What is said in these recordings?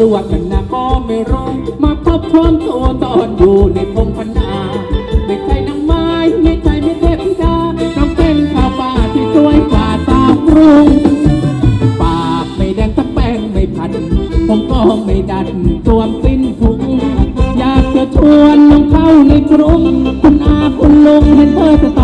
รวดมันนะก็ไม่รู้มาพบพร้อมตัวตอนอยู่ในพงพนาไม่ใช่นางไม้ไม่ใช่ไม่เทพดาต้องเป็นข้าวป่าที่สวยกว่าตามรุงปากไม่แดงตะแป้งไม่พันผมก็ไม่ดันตัวสิ้นทุกอยากจะชวนลงเข้าในกรุงคุณอาคุณลุงเห็นเธอจะ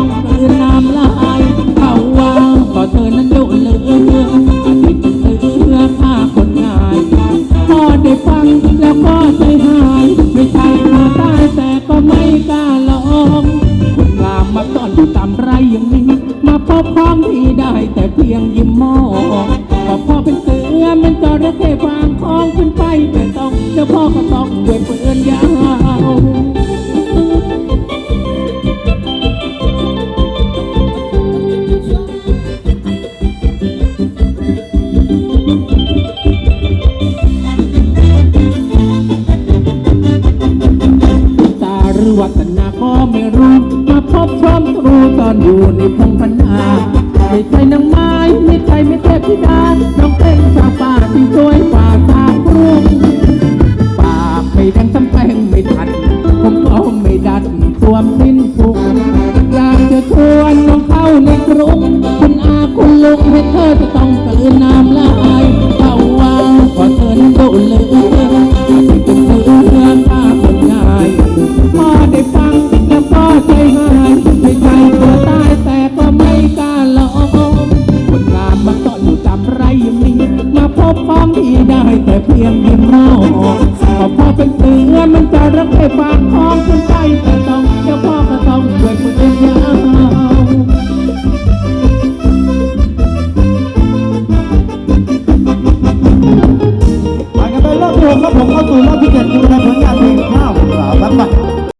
ายไม่ใช่มาตายแต่ก็ไม่กล้าลองคุณรามมาตอนอยู่ตามไรอย่างนี้ มาพบคร้อมที่ได้แต่เพียงยิ้มมองพอพ่อเป็นเสือมันจระเข้ฟางคองขึ้นไปแต่ต้องเจ้าพ่อก็ต้องด้วยปืนยาว บพร้อมตรูตอนอยู่ในพงพันนาไม่ใช่นางไม้ไม่ใช่ไม่เทพธิดาน้องเป็นชาวป่าที่สวยกว่าสาวกรุงปากไม่ดังตำแป้งไม่ทันผมก็ไม่ดันสวมสิ้นพุงอยากจะชวนน้องเข้าในกรุงคุณอาคุณลุงให้เธอจะต้องกลืนน้ำ แต่เพียงยิ้มมองก็พอเป็นเสือมันจะรักให้ฟางคองขึ้นใจแต่ต้องเจ้าพ่อก็ต้องด้วยมือยาวไปกันไปรอบที่หกครับผมเข้าสู่รอบที่เจ็ดดูนะผลงานเพลงข้าวสาวรักใหม่